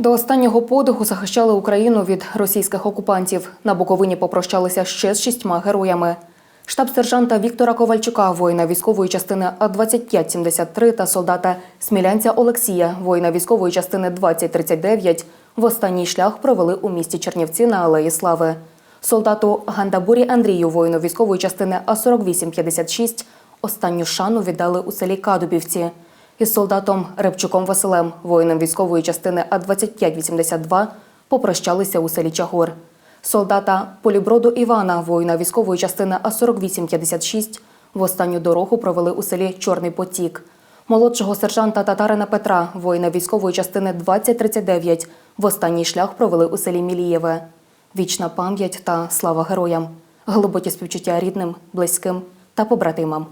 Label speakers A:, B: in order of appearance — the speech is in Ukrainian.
A: До останнього подиху захищали Україну від російських окупантів. На Буковині попрощалися ще з шістьма героями. Штаб-сержанта Віктора Ковальчука, воїна військової частини А-2573 та солдата Смілянця Олексія, воїна військової частини 2039, в останній шлях провели у місті Чернівці на Алеї Слави. Солдату Гандабурі Андрію, воїну військової частини А-4856, останню шану віддали у селі Кадубівці. Із солдатом Репчуком Василем, воїном військової частини А-2582, попрощалися у селі Чагор. Солдата Поліброду Івана, воїна військової частини А-4856, в останню дорогу провели у селі Чорний Потік. Молодшого сержанта Татарина Петра, воїна військової частини 2039, в останній шлях провели у селі Мілієве. Вічна пам'ять та слава героям, глибокі співчуття рідним, близьким та побратимам.